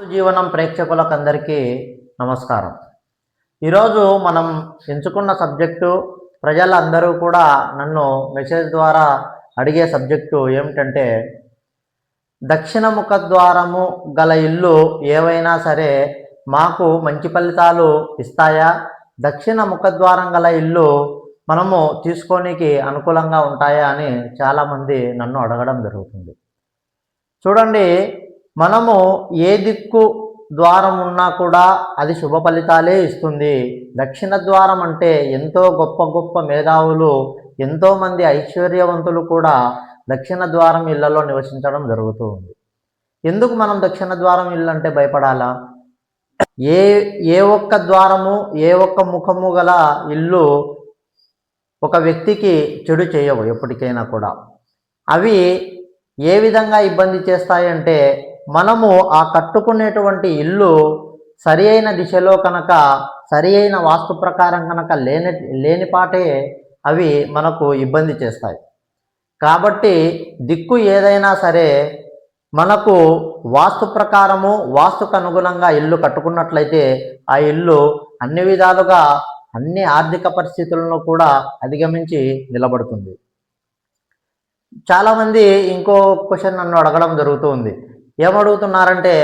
జీవనం ప్రేక్షకులకు అందరికీ నమస్కారం. ఈరోజు మనం ఎంచుకున్న సబ్జెక్టు ప్రజలందరూ కూడా నన్ను మెసేజ్ ద్వారా అడిగే సబ్జెక్టు ఏమిటంటే దక్షిణ ముఖద్వారము గల ఇల్లు ఏవైనా సరే మాకు మంచి ఫలితాలు ఇస్తాయా? దక్షిణ ముఖద్వారం గల ఇల్లు మనము తీసుకోనికి అనుకూలంగా ఉంటాయా అని చాలామంది నన్ను అడగడం జరుగుతుంది. చూడండి మనము ఏ దిక్కు ద్వారం ఉన్నా కూడా అది శుభ ఫలితాలే ఇస్తుంది. దక్షిణ ద్వారం అంటే ఎంతో గొప్ప గొప్ప మేధావులు ఎంతోమంది ఐశ్వర్యవంతులు కూడా దక్షిణ ద్వారం ఇళ్ళలో నివసించడం జరుగుతూ ఉంది. ఎందుకు మనం దక్షిణ ద్వారం ఇల్లు అంటే భయపడాలా? ఏ ఏ ఒక్క ద్వారము ఏ ఒక్క ముఖము గల ఇల్లు ఒక వ్యక్తికి చెడు చేయవు ఎప్పటికైనా కూడా. అవి ఏ విధంగా ఇబ్బంది చేస్తాయంటే మనము ఆ కట్టుకునేటువంటి ఇల్లు సరి అయిన దిశలో కనుక సరి అయిన వాస్తు ప్రకారం కనుక లేని లేనిపాటే అవి మనకు ఇబ్బంది చేస్తాయి. కాబట్టి దిక్కు ఏదైనా సరే మనకు వాస్తు ప్రకారము వాస్తుకు అనుగుణంగా ఇల్లు కట్టుకున్నట్లయితే ఆ ఇల్లు అన్ని విధాలుగా అన్ని ఆర్థిక పరిస్థితులను కూడా అధిగమించి నిలబడుతుంది. చాలామంది ఇంకో క్వశ్చన్ నన్ను అడగడం జరుగుతుంది ఏమడుగుతున్నారంటే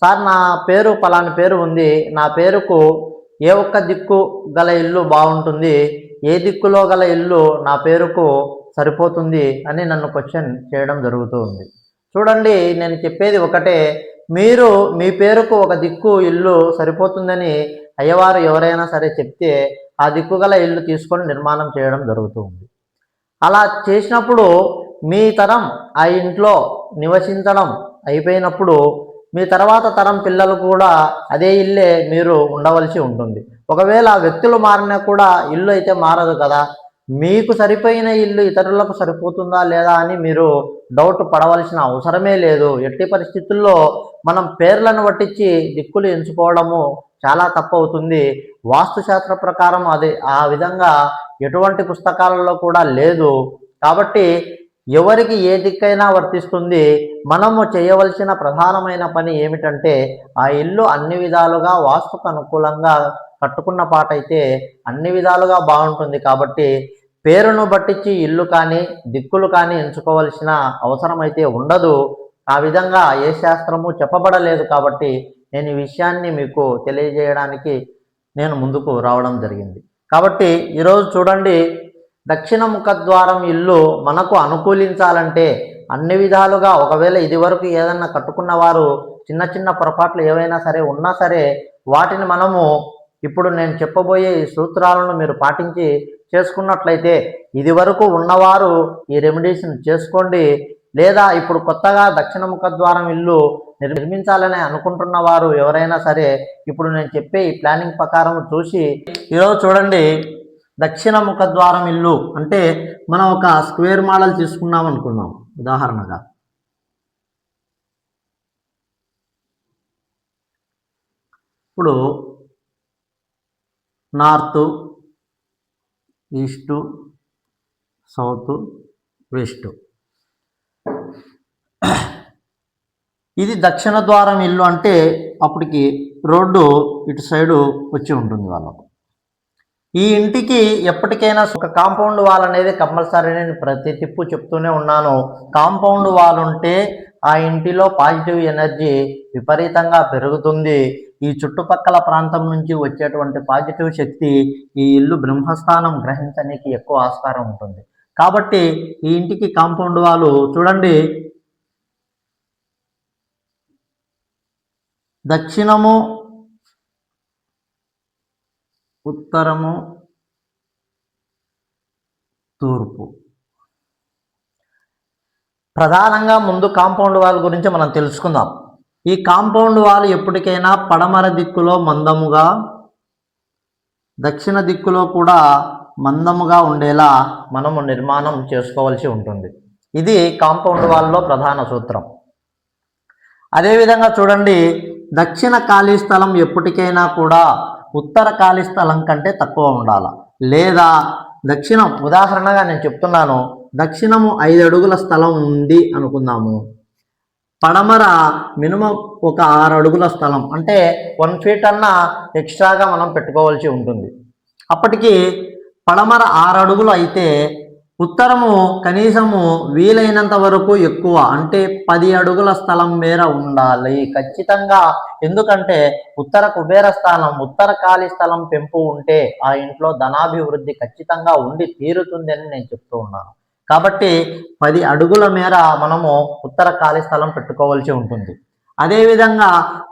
సార్ నా పేరు పలాని పేరు ఉంది. నా పేరుకు ఏ ఒక్క దిక్కు గల ఇల్లు బాగుంటుంది. ఏ దిక్కులో గల ఇల్లు నా పేరుకు సరిపోతుంది అని నన్ను క్వశ్చన్ చేయడం జరుగుతూ ఉంది. చూడండి నేను చెప్పేది ఒకటే. మీరు మీ పేరుకు ఒక దిక్కు ఇల్లు సరిపోతుందని అయ్యవారు ఎవరైనా సరే చెప్తే ఆ దిక్కు గల ఇల్లు తీసుకొని నిర్మాణం చేయడం జరుగుతూ ఉంది. అలా చేసినప్పుడు మీ తరం ఆ ఇంట్లో నివసించడం అయిపోయినప్పుడు మీ తర్వాత తరం పిల్లలు కూడా అదే ఇల్లే మీరు ఉండవలసి ఉంటుంది. ఒకవేళ వ్యక్తులు మారినా కూడా ఇల్లు అయితే మారదు కదా. మీకు సరిపోయిన ఇల్లు ఇతరులకు సరిపోతుందా లేదా అని మీరు డౌట్ పడవలసిన అవసరమే లేదు. ఎట్టి పరిస్థితుల్లో మనం పేర్లను పట్టించి దిక్కులు ఎంచుకోవడము చాలా తప్పు అవుతుంది. వాస్తుశాస్త్ర ప్రకారం అది ఆ విధంగా ఎటువంటి పుస్తకాలలో కూడా లేదు. కాబట్టి ఎవరికి ఏ దిక్కైనా వర్తిస్తుంది మనము చేయవలసిన ప్రధానమైన పని ఏమిటంటే ఆ ఇల్లు అన్ని విధాలుగా వాస్తుకు అనుకూలంగా కట్టుకున్న పాట అయితే అన్ని విధాలుగా బాగుంటుంది. కాబట్టి పేరును బట్టించి ఇల్లు కానీ దిక్కులు కానీ ఎంచుకోవలసిన అవసరం అయితే ఉండదు. ఆ విధంగా ఏ శాస్త్రము చెప్పబడలేదు కాబట్టి నేను ఈ విషయాన్ని మీకు తెలియజేయడానికి నేను ముందుకు రావడం జరిగింది. కాబట్టి ఈరోజు చూడండి దక్షిణ ముఖద్వారం ఇల్లు మనకు అనుకూలించాలంటే అన్ని విధాలుగా ఒకవేళ ఇది వరకు ఏదన్నా కట్టుకున్న వారు చిన్న చిన్న పొరపాట్లు ఏవైనా సరే ఉన్నా సరే వాటిని మనము ఇప్పుడు నేను చెప్పబోయే ఈ సూత్రాలను మీరు పాటించి చేసుకున్నట్లయితే ఇది వరకు ఉన్నవారు ఈ రెమెడీస్ని చేసుకోండి. లేదా ఇప్పుడు కొత్తగా దక్షిణ ముఖద్వారం ఇల్లు నిర్మించాలని అనుకుంటున్న వారు ఎవరైనా సరే ఇప్పుడు నేను చెప్పే ఈ ప్లానింగ్ ప్రకారం చూసి ఈరోజు చూడండి. దక్షిణ ముఖద్వారం ఇల్లు అంటే మనం ఒక స్క్వేర్ మోడల్ తీసుకున్నాం అనుకున్నాం ఉదాహరణగా. ఇప్పుడు నార్త్ ఈస్టు సౌత్ వెస్ట్. ఇది దక్షిణ ద్వారం ఇల్లు అంటే అప్పటికి రోడ్డు ఇటు సైడు వచ్చి ఉంటుంది వాళ్ళకు. ఈ ఇంటికి ఎప్పటికైనా ఒక కాంపౌండ్ వాల్ అనేది కంపల్సరీ నేను ప్రతి తిప్పు చెప్తూనే ఉన్నాను. కాంపౌండ్ వాల్ ఉంటే ఆ ఇంటిలో పాజిటివ్ ఎనర్జీ విపరీతంగా పెరుగుతుంది. ఈ చుట్టుపక్కల ప్రాంతం నుంచి వచ్చేటువంటి పాజిటివ్ శక్తి ఈ ఇల్లు బ్రహ్మస్థానం గ్రహించడానికి ఎక్కువ ఆస్కారం ఉంటుంది. కాబట్టి ఈ ఇంటికి కాంపౌండ్ వాళ్ళు చూడండి. దక్షిణము ఉత్తరము తూర్పు. ప్రధానంగా ముందు కాంపౌండ్ వాల్ గురించి మనం తెలుసుకుందాం. ఈ కాంపౌండ్ వాల్ ఎప్పటికైనా పడమర దిక్కులో మందముగా దక్షిణ దిక్కులో కూడా మందముగా ఉండేలా మనము నిర్మాణం చేసుకోవాల్సి ఉంటుంది. ఇది కాంపౌండ్ వాల్లో ప్రధాన సూత్రం. అదేవిధంగా చూడండి దక్షిణ ఖాళీ స్థలం ఎప్పటికైనా కూడా ఉత్తర ఖాళీ స్థలం కంటే తక్కువ ఉండాల. లేదా దక్షిణం ఉదాహరణగా నేను చెప్తున్నాను దక్షిణము ఐదు అడుగుల స్థలం ఉంది అనుకుందాము. పడమర మినిమం ఒక ఆరు అడుగుల స్థలం అంటే వన్ ఫీట్ అన్నా ఎక్స్ట్రాగా మనం పెట్టుకోవాల్సి ఉంటుంది. అప్పటికి పడమర ఆరు అడుగులు అయితే ఉత్తరము కనీసము వీలైనంత వరకు ఎక్కువ అంటే పది అడుగుల స్థలం మేర ఉండాలి. ఖచ్చితంగా ఎందుకంటే ఉత్తర కుబేర స్థానం ఉత్తర ఖాళీ స్థలం పెంపు ఉంటే ఆ ఇంట్లో ధనాభివృద్ధి ఖచ్చితంగా ఉండి తీరుతుంది అని నేను చెప్తూ ఉన్నాను. కాబట్టి పది అడుగుల మేర మనము ఉత్తర ఖాళీ స్థలం పెట్టుకోవాల్సి ఉంటుంది. అదేవిధంగా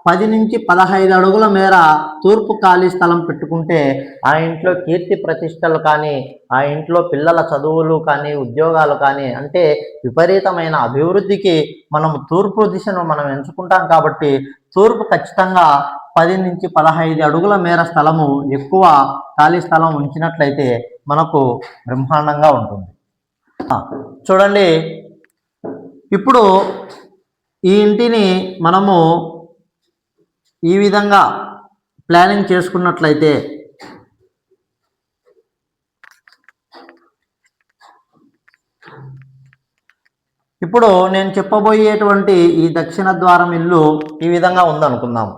పది నుంచి పదహైదు అడుగుల మేర తూర్పు ఖాళీ స్థలం పెట్టుకుంటే ఆ ఇంట్లో కీర్తి ప్రతిష్టలు కానీ ఆ ఇంట్లో పిల్లల చదువులు కానీ ఉద్యోగాలు కానీ అంటే విపరీతమైన అభివృద్ధికి మనం తూర్పు దిశను మనం ఎంచుకుంటాం కాబట్టి తూర్పు ఖచ్చితంగా పది నుంచి పదహైదు అడుగుల మేర స్థలము ఎక్కువ ఖాళీ స్థలం ఉంచినట్లయితే మనకు బ్రహ్మాండంగా ఉంటుంది. చూడండి. ఇప్పుడు ఈ ఇంటిని మనము ఈ విధంగా ప్లానింగ్ చేసుకున్నట్లయితే ఇప్పుడు నేను చెప్పబోయేటువంటి ఈ దక్షిణ ద్వారం ఇల్లు ఈ విధంగా ఉందనుకుందాం.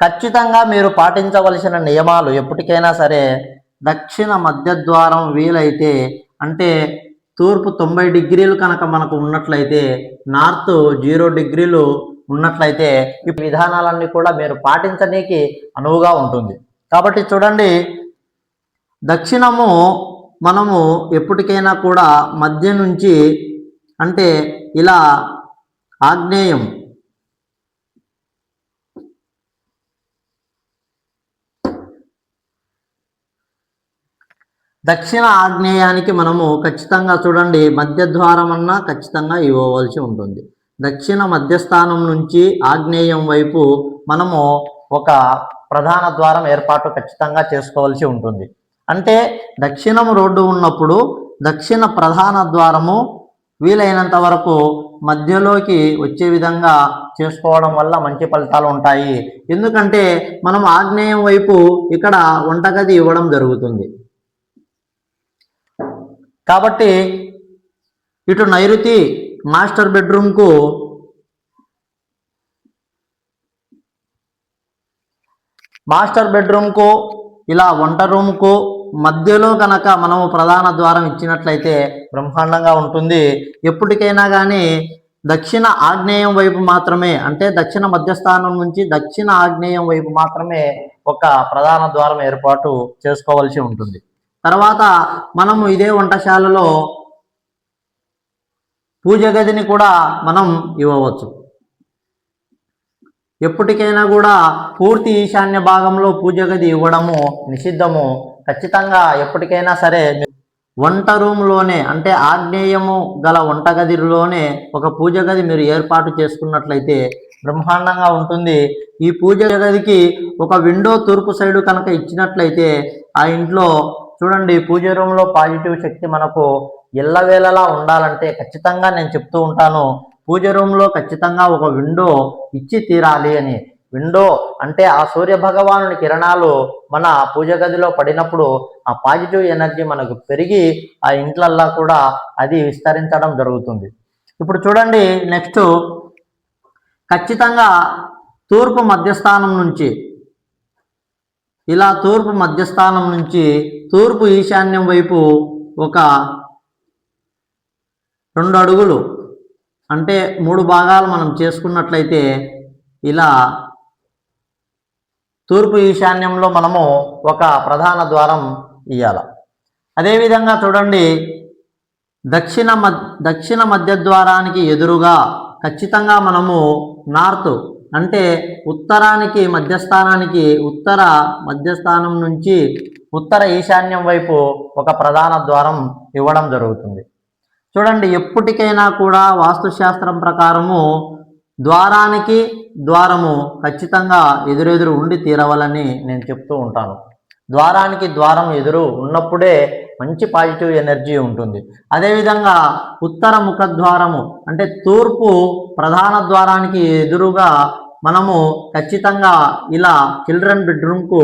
ఖచ్చితంగా మీరు పాటించవలసిన నియమాలు ఎప్పటికైనా సరే దక్షిణ మధ్య ద్వారం వీలైతే అంటే తూర్పు తొంభై డిగ్రీలు కనుక మనకు ఉన్నట్లయితే నార్త్ జీరో డిగ్రీలు ఉన్నట్లయితే ఈ విధానాలన్నీ కూడా మీరు పాటించనీకి అనువుగా ఉంటుంది. కాబట్టి చూడండి దక్షిణము మనము ఎప్పటికైనా కూడా మధ్య నుంచి అంటే ఇలా ఆగ్నేయం దక్షిణ ఆగ్నేయానికి మనము ఖచ్చితంగా చూడండి మధ్య ద్వారం అన్నా ఖచ్చితంగా ఇవ్వవలసి ఉంటుంది. దక్షిణ మధ్యస్థానం నుంచి ఆగ్నేయం వైపు మనము ఒక ప్రధాన ద్వారం ఏర్పాటు ఖచ్చితంగా చేసుకోవాల్సి ఉంటుంది. అంటే దక్షిణం రోడ్డు ఉన్నప్పుడు దక్షిణ ప్రధాన ద్వారము వీలైనంత వరకు మధ్యలోకి వచ్చే విధంగా చేసుకోవడం వల్ల మంచి ఫలితాలు ఉంటాయి. ఎందుకంటే మనం ఆగ్నేయం వైపు ఇక్కడ వంటగది ఇవ్వడం జరుగుతుంది. కాబట్టి ఇటు నైరుతి మాస్టర్ బెడ్రూమ్కు మాస్టర్ బెడ్రూమ్కు ఇలా వంట రూమ్కు మధ్యలో కనుక మనము ప్రధాన ద్వారం ఇచ్చినట్లయితే బ్రహ్మాండంగా ఉంటుంది. ఎప్పటికైనా కానీ దక్షిణ ఆగ్నేయం వైపు మాత్రమే అంటే దక్షిణ మధ్యస్థానం నుంచి దక్షిణ ఆగ్నేయం వైపు మాత్రమే ఒక ప్రధాన ద్వారం ఏర్పాటు చేసుకోవాల్సి ఉంటుంది. తర్వాత మనము ఇదే వంటశాలలో పూజ గదిని కూడా మనం ఇవ్వవచ్చు. ఎప్పటికైనా కూడా పూర్తి ఈశాన్య భాగంలో పూజ గది ఇవ్వడము నిషిద్ధము. ఖచ్చితంగా ఎప్పటికైనా సరే వంట రూమ్లోనే అంటే ఆగ్నేయము గల వంటగదిలోనే ఒక పూజ గది మీరు ఏర్పాటు చేసుకున్నట్లయితే బ్రహ్మాండంగా ఉంటుంది. ఈ పూజ గదికి ఒక విండో తూర్పు సైడు కనుక ఇచ్చినట్లయితే ఆ ఇంట్లో చూడండి పూజ రూమ్లో పాజిటివ్ శక్తి మనకు ఎల్లవేళలా ఉండాలంటే ఖచ్చితంగా నేను చెప్తూ ఉంటాను పూజ రూమ్లో ఖచ్చితంగా ఒక విండో ఇచ్చి తీరాలి అని. విండో అంటే ఆ సూర్య భగవానుని కిరణాలు మన పూజ గదిలో పడినప్పుడు ఆ పాజిటివ్ ఎనర్జీ మనకు పెరిగి ఆ ఇంట్లల్లా కూడా అది విస్తరించడం జరుగుతుంది. ఇప్పుడు చూడండి నెక్స్ట్ ఖచ్చితంగా తూర్పు మధ్యస్థానం నుంచి ఇలా తూర్పు మధ్యస్థానం నుంచి తూర్పు ఈశాన్యం వైపు ఒక రెండు అడుగులు అంటే మూడు భాగాలు మనం చేసుకున్నట్లయితే ఇలా తూర్పు ఈశాన్యంలో మనము ఒక ప్రధాన ద్వారం ఇయ్యాల. అదేవిధంగా చూడండి దక్షిణ మధ్య దక్షిణ మధ్య ద్వారానికి ఎదురుగా ఖచ్చితంగా మనము నార్త్ అంటే ఉత్తరానికి మధ్యస్థానానికి ఉత్తర మధ్యస్థానం నుంచి ఉత్తర ఈశాన్యం వైపు ఒక ప్రధాన ద్వారం ఇవ్వడం జరుగుతుంది. చూడండి ఎప్పటికైనా కూడా వాస్తుశాస్త్రం ప్రకారము ద్వారానికి ద్వారము ఖచ్చితంగా ఎదురెదురు ఉండి తీరవాలని నేను చెప్తూ ఉంటాను. ద్వారానికి ద్వారం ఎదురు ఉన్నప్పుడే మంచి పాజిటివ్ ఎనర్జీ ఉంటుంది. అదేవిధంగా ఉత్తర ముఖద్వారము అంటే తూర్పు ప్రధాన ద్వారానికి ఎదురుగా మనము ఖచ్చితంగా ఇలా చిల్డ్రన్ బెడ్రూమ్కు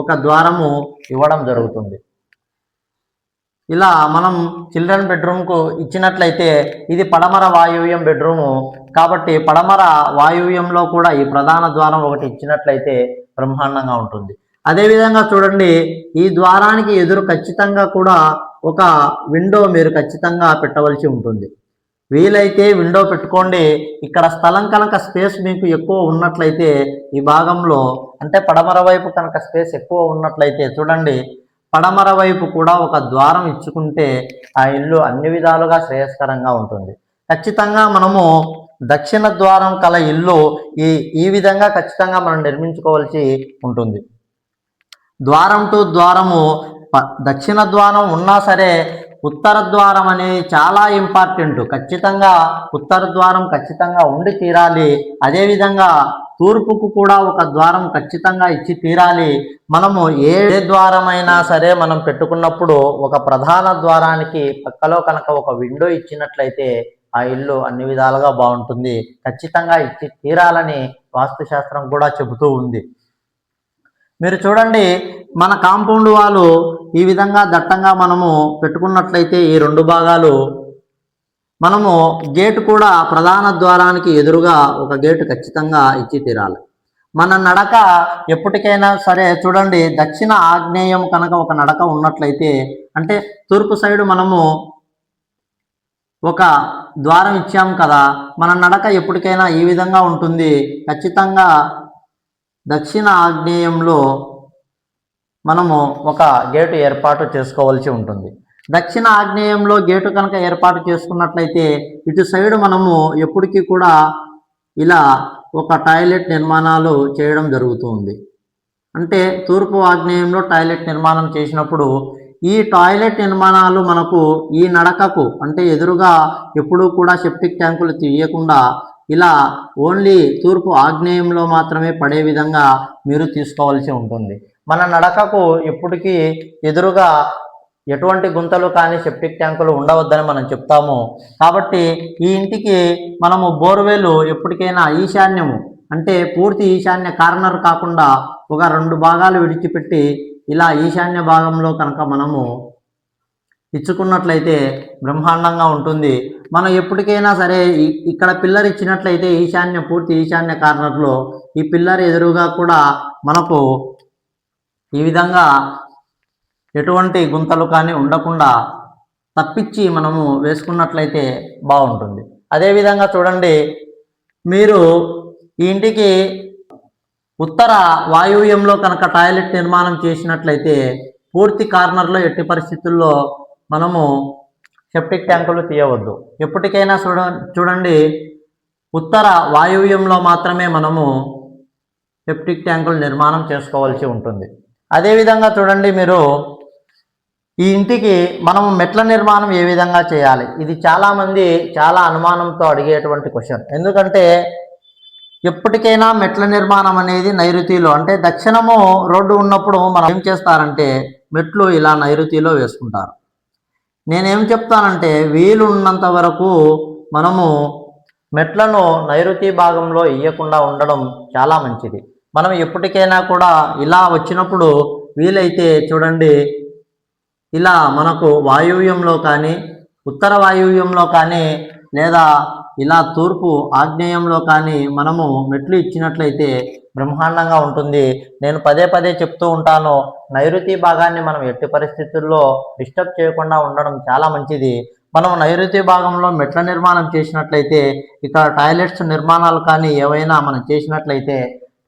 ఒక ద్వారము ఇవ్వడం జరుగుతుంది. ఇలా మనం చిల్డ్రన్ బెడ్రూమ్కు ఇచ్చినట్లయితే ఇది పడమర వాయువ్యం బెడ్రూము. కాబట్టి పడమర వాయువ్యంలో కూడా ఈ ప్రధాన ద్వారం ఒకటి ఇచ్చినట్లయితే బ్రహ్మాండంగా ఉంటుంది. అదేవిధంగా చూడండి ఈ ద్వారానికి ఎదురు ఖచ్చితంగా కూడా ఒక విండో మీరు ఖచ్చితంగా పెట్టవలసి ఉంటుంది. వీలైతే విండో పెట్టుకోండి. ఇక్కడ స్థలం కనుక స్పేస్ మీకు ఎక్కువ ఉన్నట్లయితే ఈ భాగంలో అంటే పడమర వైపు కనుక స్పేస్ ఎక్కువ ఉన్నట్లయితే చూడండి పడమర వైపు కూడా ఒక ద్వారం ఇచ్చుకుంటే ఆ ఇల్లు అన్ని విధాలుగా శ్రేయస్కరంగా ఉంటుంది. ఖచ్చితంగా మనము దక్షిణ ద్వారం కల ఇల్లు ఈ ఈ విధంగా ఖచ్చితంగా మనం నిర్మించుకోవాల్సి ఉంటుంది. ద్వారం టు ద్వారము దక్షిణ ద్వారం ఉన్నా సరే ఉత్తర ద్వారం అనేది చాలా ఇంపార్టెంట్. ఖచ్చితంగా ఉత్తర ద్వారం ఖచ్చితంగా ఉండి తీరాలి. అదేవిధంగా తూర్పుకు కూడా ఒక ద్వారం ఖచ్చితంగా ఇచ్చి తీరాలి. మనము ఏ ద్వారమైనా సరే మనం పెట్టుకున్నప్పుడు ఒక ప్రధాన ద్వారానికి పక్కలో కనుక ఒక విండో ఇచ్చినట్లయితే ఆ ఇల్లు అన్ని విధాలుగా బాగుంటుంది. ఖచ్చితంగా ఇచ్చి తీరాలని వాస్తుశాస్త్రం కూడా చెబుతూ ఉంది. మీరు చూడండి మన కాంపౌండ్ వాళ్ళు ఈ విధంగా దట్టంగా మనము పెట్టుకున్నట్లయితే ఈ రెండు భాగాలు మనము గేటు కూడా ప్రధాన ద్వారానికి ఎదురుగా ఒక గేటు ఖచ్చితంగా ఇచ్చి తీరాలి. మన నడక ఎప్పటికైనా సరే చూడండి దక్షిణ ఆగ్నేయం కనుక ఒక నడక ఉన్నట్లయితే అంటే తూర్పు సైడు మనము ఒక ద్వారం ఇచ్చాం కదా మన నడక ఎప్పటికైనా ఈ విధంగా ఉంటుంది. ఖచ్చితంగా దక్షిణ ఆగ్నేయంలో మనము ఒక గేటు ఏర్పాటు చేసుకోవాల్సి ఉంటుంది. దక్షిణ ఆగ్నేయంలో గేటు కనుక ఏర్పాటు చేసుకున్నట్లయితే ఇటు సైడ్ మనము ఎప్పటికీ కూడా ఇలా ఒక టాయిలెట్ నిర్మాణాలు చేయడం జరుగుతుంది. అంటే తూర్పు ఆగ్నేయంలో టాయిలెట్ నిర్మాణం చేసినప్పుడు ఈ టాయిలెట్ నిర్మాణాలు మనకు ఈ నడకకు అంటే ఎదురుగా ఎప్పుడూ కూడా సెప్టిక్ ట్యాంకులు తీయకుండా ఇలా ఓన్లీ తూర్పు ఆగ్నేయంలో మాత్రమే పడే విధంగా మీరు తీసుకోవాల్సి ఉంటుంది. మన నడకకు ఎప్పటికీ ఎదురుగా ఎటువంటి గుంతలు కానీ సెప్టిక్ ట్యాంకులు ఉండవద్దని మనం చెప్తాము. కాబట్టి ఈ ఇంటికి మనము బోర్వేలు ఎప్పటికైనా ఈశాన్యము అంటే పూర్తి ఈశాన్య కార్నర్ కాకుండా ఒక రెండు భాగాలు విడిచిపెట్టి ఇలా ఈశాన్య భాగంలో కనుక మనము ఇచ్చుకున్నట్లయితే బ్రహ్మాండంగా ఉంటుంది. మనం ఎప్పటికైనా సరే ఇక్కడ పిల్లర్ ఇచ్చినట్లయితే ఈశాన్య పూర్తి ఈశాన్య కార్నర్లో ఈ పిల్లర్ ఎదురుగా కూడా మనకు ఈ విధంగా ఎటువంటి గుంతలు కానీ ఉండకుండా తప్పించి మనము వేసుకున్నట్లయితే బాగుంటుంది. అదేవిధంగా చూడండి మీరు ఈ ఇంటికి ఉత్తర వాయువ్యంలో కనుక టాయిలెట్ నిర్మాణం చేసినట్లయితే పూర్తి కార్నర్లో ఎట్టి పరిస్థితుల్లో మనము సెప్టిక్ ట్యాంకులు తీయవద్దు. ఎప్పటికైనా చూడ చూడండి ఉత్తర వాయువ్యంలో మాత్రమే మనము సెప్టిక్ ట్యాంకులు నిర్మాణం చేసుకోవాల్సి ఉంటుంది. అదేవిధంగా చూడండి మీరు ఈ ఇంటికి మనం మెట్ల నిర్మాణం ఏ విధంగా చేయాలి? ఇది చాలామంది చాలా అనుమానంతో అడిగేటువంటి క్వశ్చన్. ఎందుకంటే ఎప్పటికైనా మెట్ల నిర్మాణం అనేది నైరుతిలో అంటే దక్షిణము రోడ్డు ఉన్నప్పుడు మనం ఏం చేస్తారంటే మెట్లు ఇలా నైరుతిలో వేసుకుంటారు. నేనేం చెప్తానంటే వీలున్నంత వరకు మనము మెట్లను నైరుతి భాగంలో ఇయ్యకుండా ఉండడం చాలా మంచిది. మనం ఎప్పటికైనా కూడా ఇలా వచ్చినప్పుడు వీలైతే చూడండి ఇలా మనకు వాయువ్యంలో కానీ ఉత్తర వాయువ్యంలో కానీ లేదా ఇలా తూర్పు ఆగ్నేయంలో కానీ మనము మెట్లు ఇచ్చినట్లయితే బ్రహ్మాండంగా ఉంటుంది. నేను పదే పదే చెప్తూ ఉంటాను నైరుతి భాగాన్ని మనం ఎట్టి పరిస్థితుల్లో డిస్టర్బ్ చేయకుండా ఉండడం చాలా మంచిది. మనం నైరుతి భాగంలో మెట్ల నిర్మాణం చేసినట్లయితే ఇక్కడ టాయిలెట్స్ నిర్మాణాలు కానీ ఏవైనా మనం చేసినట్లయితే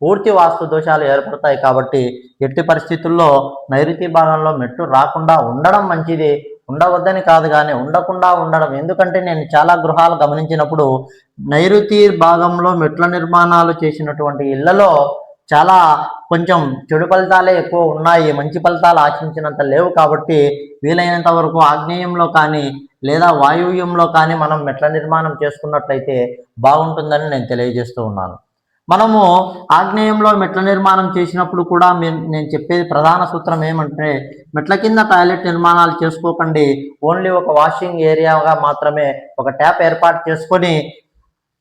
పూర్తి వాస్తు దోషాలు ఏర్పడతాయి కాబట్టి ఎట్టి పరిస్థితుల్లో నైరుతి భాగంలో మెట్లు రాకుండా ఉండడం మంచిది. ఉండవద్దని కాదు కానీ ఉండకుండా ఉండడం. ఎందుకంటే నేను చాలా గృహాలు గమనించినప్పుడు నైరుతి భాగంలో మెట్ల నిర్మాణాలు చేసినటువంటి ఇళ్ళలో చాలా కొంచెం చెడు ఫలితాలే ఎక్కువ ఉన్నాయి. మంచి ఫలితాలు ఆశించినంత లేవు కాబట్టి వీలైనంత వరకు ఆగ్నేయంలో కానీ లేదా వాయువ్యంలో కానీ మనం మెట్ల నిర్మాణం చేసుకున్నట్లయితే బాగుంటుందని నేను తెలియజేస్తూ ఉన్నాను. మనము ఆగ్నేయంలో మెట్ల నిర్మాణం చేసినప్పుడు కూడా నేను చెప్పేది ప్రధాన సూత్రం ఏమంటే మెట్ల కింద టాయిలెట్ నిర్మాణాలు చేసుకోకండి. ఓన్లీ ఒక వాషింగ్ ఏరియాగా మాత్రమే ఒక ట్యాప్ ఏర్పాటు చేసుకొని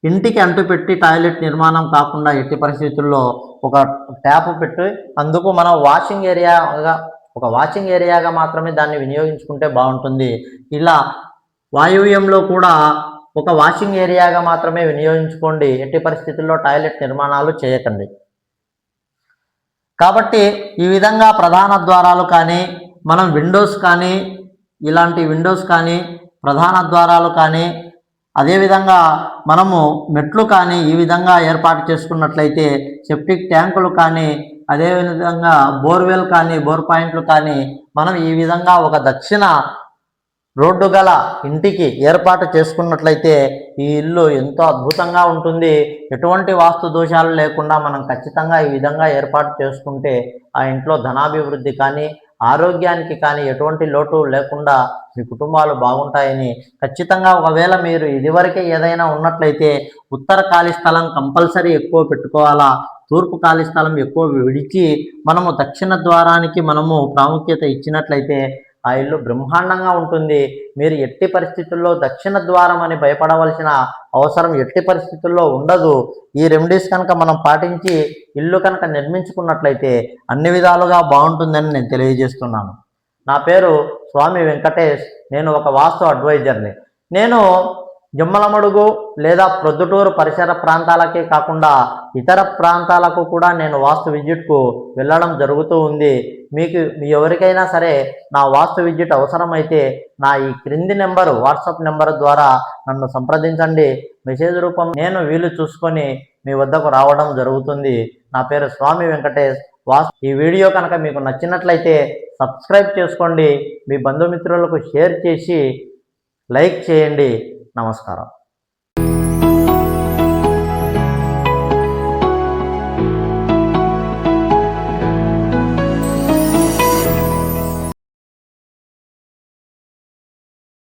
ఇంటికి అంటు పెట్టి టాయిలెట్ నిర్మాణం కాకుండా ఎట్టి పరిస్థితుల్లో ఒక ట్యాప్ పెట్టి అందుకు మనం వాషింగ్ ఏరియాగా ఒక వాషింగ్ ఏరియాగా మాత్రమే దాన్ని వినియోగించుకుంటే బాగుంటుంది. ఇలా వాయువ్యంలో కూడా ఒక వాషింగ్ ఏరియాగా మాత్రమే వినియోగించుకోండి. ఎట్టి పరిస్థితుల్లో టాయిలెట్ నిర్మాణాలు చేయకండి. కాబట్టి ఈ విధంగా ప్రధాన ద్వారాలు కానీ మనం విండోస్ కానీ ఇలాంటి విండోస్ కానీ ప్రధాన ద్వారాలు కానీ అదేవిధంగా మనము మెట్లు కానీ ఈ విధంగా ఏర్పాటు చేసుకున్నట్లయితే సెప్టిక్ ట్యాంకులు కానీ అదేవిధంగా బోర్వెల్ కానీ బోర్ పాయింట్లు కానీ మనం ఈ విధంగా ఒక దక్షిణ రోడ్డు గల ఇంటికి ఏర్పాటు చేసుకున్నట్లయితే ఈ ఇల్లు ఎంతో అద్భుతంగా ఉంటుంది. ఎటువంటి వాస్తు దోషాలు లేకుండా మనం ఖచ్చితంగా ఈ విధంగా ఏర్పాటు చేసుకుంటే ఆ ఇంట్లో ధనాభివృద్ధి కానీ ఆరోగ్యానికి కానీ ఎటువంటి లోటు లేకుండా మీ కుటుంబాలు బాగుంటాయని ఖచ్చితంగా ఒకవేళ మీరు ఇదివరకే ఏదైనా ఉన్నట్లయితే ఉత్తర ఖాళీ స్థలం కంపల్సరీ ఎక్కువ పెట్టుకోవాలా? తూర్పు ఖాళీ స్థలం ఎక్కువ విడిచి మనము దక్షిణ ద్వారానికి మనము ప్రాముఖ్యత ఇచ్చినట్లయితే ఆ ఇల్లు బ్రహ్మాండంగా ఉంటుంది. మీరు ఎట్టి పరిస్థితుల్లో దక్షిణ ద్వారం అని భయపడవలసిన అవసరం ఎట్టి పరిస్థితుల్లో ఉండదు. ఈ రెమెడీస్ కనుక మనం పాటించి ఇల్లు కనుక నిర్మించుకున్నట్లయితే అన్ని విధాలుగా బాగుంటుందని నేను తెలియజేస్తున్నాను. నా పేరు స్వామి వెంకటేష్. నేను ఒక వాస్తు అడ్వైజర్ని నేను జమ్మలమడుగు లేదా ప్రొద్దుటూరు పరిసర ప్రాంతాలకే కాకుండా ఇతర ప్రాంతాలకు కూడా నేను వాస్తు విజిట్కు వెళ్ళడం జరుగుతూ ఉంది. మీకు ఎవరికైనా సరే నా వాస్తు విజిట్ అవసరమైతే నా ఈ క్రింది నెంబరు వాట్సాప్ నెంబర్ ద్వారా నన్ను సంప్రదించండి. మెసేజ్ రూపం నేను వీలు చూసుకొని మీ వద్దకు రావడం జరుగుతుంది. నా పేరు స్వామి వెంకటేష్. వాస్ ఈ వీడియో కనుక మీకు నచ్చినట్లయితే సబ్స్క్రైబ్ చేసుకోండి. మీ బంధుమిత్రులకు షేర్ చేసి లైక్ చేయండి. నమస్కారం.